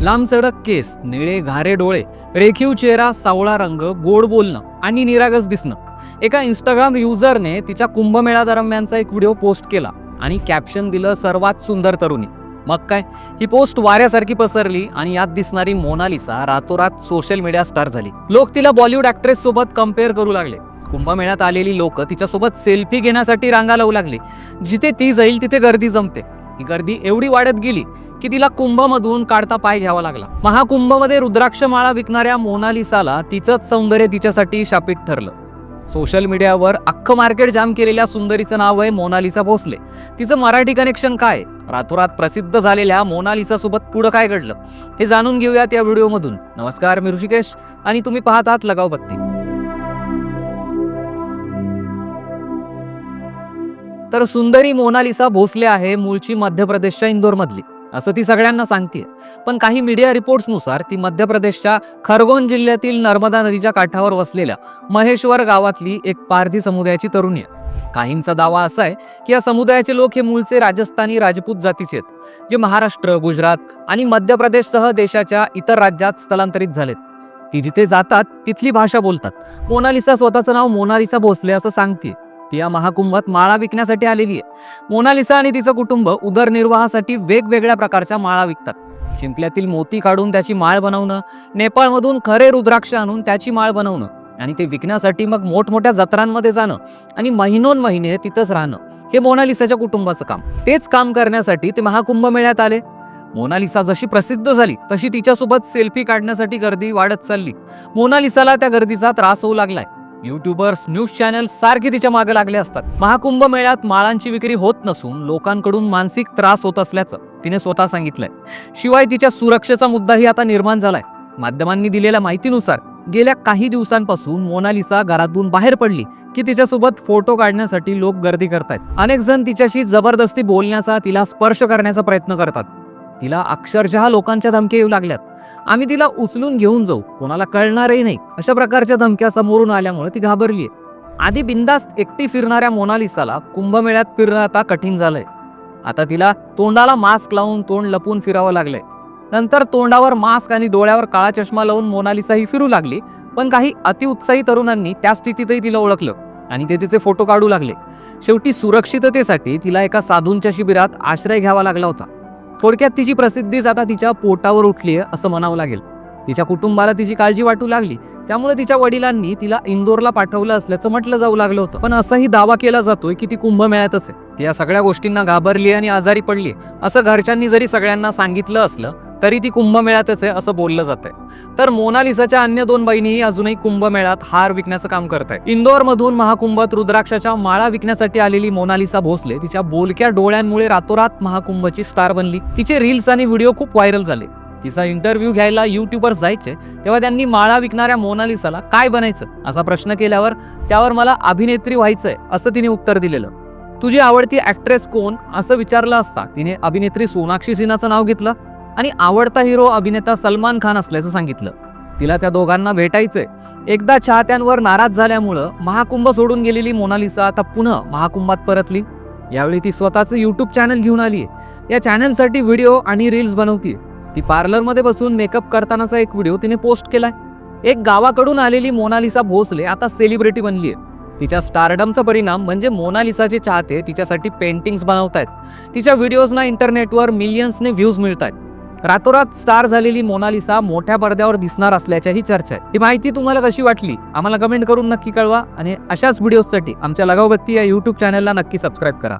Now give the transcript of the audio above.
लांब सडक केस निळे घारे डोळे रेखीव चेहरा सावळा रंग गोड बोलणं आणि निरागस दिसणं. एका इंस्टाग्राम युजरने तिच्या कुंभमेळा दरम्यानचा एक व्हिडिओ पोस्ट केला आणि कॅप्शन दिलं सर्वात सुंदर तरुणी. मग काय? ही पोस्ट वाऱ्यासारखी पसरली आणि यात दिसणारी मोनालिसा रातोरात सोशल मीडिया स्टार झाली. लोक तिला बॉलिवूड ऍक्ट्रेस सोबत कंपेअर करू लागले. कुंभमेळ्यात आलेली लोक तिच्यासोबत सेल्फी घेण्यासाठी रांगा लावू लागली. जिथे ती जाईल तिथे गर्दी जमते. ही गर्दी एवढी वाढत गेली की तिला कुंभमधून काढता पाय घ्यावा लागला. महाकुंभमध्ये रुद्राक्ष माळा विकणाऱ्या मोनालिसाला तिचंच सौंदर्य तिच्यासाठी शापित ठरलं. सोशल मीडियावर अख्खं मार्केट जाम केलेल्या सुंदरीचं नाव आहे मोनालिसा भोसले. तिचं मराठी कनेक्शन काय? रातोरात प्रसिद्ध झालेल्या मोनालिसा सोबत पुढं काय घडलं? हे जाणून घेऊयात या व्हिडिओमधून. नमस्कार मी ऋषिकेश आणि तुम्ही पाहत आहात लगाव बत्ती. तर सुंदरी मोनालिसा भोसले आहे मूळची मध्य प्रदेशच्या इंदोरमधली. असं ती सगळ्यांना सांगते पण काही मीडिया रिपोर्ट्सनुसार ती मध्य प्रदेशच्या खरगोन जिल्ह्यातील नर्मदा नदीच्या काठावर वसलेल्या महेश्वर गावातली एक पारधी समुदायाची तरुणी आहे. काहींचा दावा असा आहे की या समुदायाचे लोक हे मूळचे राजस्थानी राजपूत जातीचे आहेत जे महाराष्ट्र गुजरात आणि मध्य प्रदेशसह देशाच्या इतर राज्यात स्थलांतरित झालेत. ती जिथे जातात तिथली भाषा बोलतात. मोनालिसा स्वतःचं नाव मोनालिसा भोसले असं सांगते ती या महाकुंभात माळा विकण्यासाठी आलेली आहे. मोनालिसा आणि तिचं कुटुंब उदरनिर्वाहासाठी वेगवेगळ्या प्रकारच्या माळा विकतात. शिंपल्यातील मोती काढून त्याची माळ बनवणं नेपाळमधून खरे रुद्राक्ष आणून त्याची माळ बनवणं आणि ते विकण्यासाठी मग मोठमोठ्या जत्रांमध्ये जाणं आणि महिनोन महिने तिथंच राहणं हे मोनालिसाच्या कुटुंबाचं काम. तेच काम करण्यासाठी ते महाकुंभ मेळ्यात आले. मोनालिसा जशी प्रसिद्ध झाली तशी तिच्यासोबत सेल्फी काढण्यासाठी गर्दी वाढत चालली. मोनालिसाला त्या गर्दीचा त्रास होऊ लागलाय. युट्यूबर्स न्यूज चॅनल सारखे तिच्यामागे लागले असतात. महाकुंभ मेळ्यात माळांची विक्री होत नसून लोकांकडून मानसिक त्रास होत असल्याचं तिने स्वतः सांगितलंय. शिवाय तिच्या सुरक्षेचा मुद्दाही आता निर्माण झालाय. माध्यमांनी दिलेल्या माहितीनुसार गेल्या काही दिवसांपासून मोनालिसा घरातून बाहेर पडली की तिच्यासोबत फोटो काढण्यासाठी लोक गर्दी करतायत. अनेक जण तिच्याशी जबरदस्ती बोलण्याचा तिला स्पर्श करण्याचा प्रयत्न करतात. तिला अक्षरशः लोकांच्या धमक्या येऊ लागल्यात. आम्ही तिला उचलून घेऊन जाऊ. कोणाला कळणारही नाही. अशा प्रकारच्या धमक्या समोरून आल्यामुळे ती घाबरली आधी बिंदास्त एकटी फिरणाऱ्या मोनालिसाला कुंभमेळ्यात फिरणं आता कठीण झालंय. आता तिला तोंडाला मास्क लावून तोंड लपून फिरावं लागलंय. नंतर तोंडावर मास्क आणि डोळ्यावर काळा चष्मा लावून मोनालिसा ही फिरू लागली पण काही अतिउत्साही तरुणांनी त्या स्थितीतही तिला ओळखलं आणि ते तिचे फोटो काढू लागले. शेवटी सुरक्षिततेसाठी तिला एका साधूंच्या शिबिरात आश्रय घ्यावा लागला होता. थोडक्यात तिची प्रसिद्धीच आता तिच्या पोटावर उठली आहे असं म्हणावं लागेल. तिच्या कुटुंबाला तिची काळजी वाटू लागली. त्यामुळे तिच्या वडिलांनी तिला इंदोरला पाठवलं असल्याचं म्हटलं जाऊ लागलं होतं. पण असाही दावा केला जातोय की ती कुंभमेळ्यातच आहे. ती या सगळ्या गोष्टींना घाबरली आणि आजारी पडली असं घरच्यांनी जरी सगळ्यांना सांगितलं असलं तरी ती कुंभमेळ्यातच आहे असं बोललं जातंय. तर मोनालिसाच्या अन्य दोन बहिणीही अजूनही कुंभमेळ्यात हार विकण्याचं काम करत आहे इंदोरमधून महाकुंभात रुद्राक्षाच्या माळा विकण्यासाठी आलेली मोनालिसा भोसले तिच्या बोलक्या डोळ्यांमुळे रातोरात महाकुंभची स्टार बनली. तिचे रील्स आणि व्हिडिओ खूप व्हायरल झाले. तिचा इंटरव्ह्यू घ्यायला यूट्यूबवर जायचे तेव्हा त्यांनी माळा विकणाऱ्या मोनालिसाला काय बनायचं असा प्रश्न केल्यावर त्यावर मला अभिनेत्री व्हायचंय असं तिने उत्तर दिलेलं. तुझी आवडती ऍक्ट्रेस कोण? असं विचारलं असता तिने अभिनेत्री सोनाक्षी सिन्हाचं नाव घेतलं आणि आवडता हिरो अभिनेता सलमान खान असल्याचं सांगितलं. तिला त्या दोघांना भेटायचंय. एकदा चाहत्यांवर नाराज झाल्यामुळं महाकुंभ सोडून गेलेली मोनालिसा आता पुन्हा महाकुंभात परतली. यावेळी ती स्वतःचं युट्यूब चॅनल घेऊन आली या चॅनलसाठी व्हिडिओ आणि रील्स बनवतीये. ती पार्लरमध्ये बसून मेकअप करतानाचा एक व्हिडिओ तिने पोस्ट केलाय. एक गावाकडून आलेली मोनालिसा भोसले आता सेलिब्रिटी बनली आहे तिच्या स्टारडमचा परिणाम म्हणजे मोनालिसाचे चाहते तिच्यासाठी पेंटिंग्स बनवतायत. तिच्या व्हिडिओजना इंटरनेटवर मिलियन्सने व्ह्यूज मिळत आहेत रातोरात स्टार झालेली मोनालिसा मोठ्या पडद्यावर दिसणार असल्याच्याही चर्चा आहे. ही माहिती तुम्हाला कशी वाटली? आम्हाला कमेंट करून नक्की कळवा आणि अशाच व्हिडिओजसाठी आमच्या लगावबत्ती या यूट्यूब चॅनलला नक्की सबस्क्राईब करा.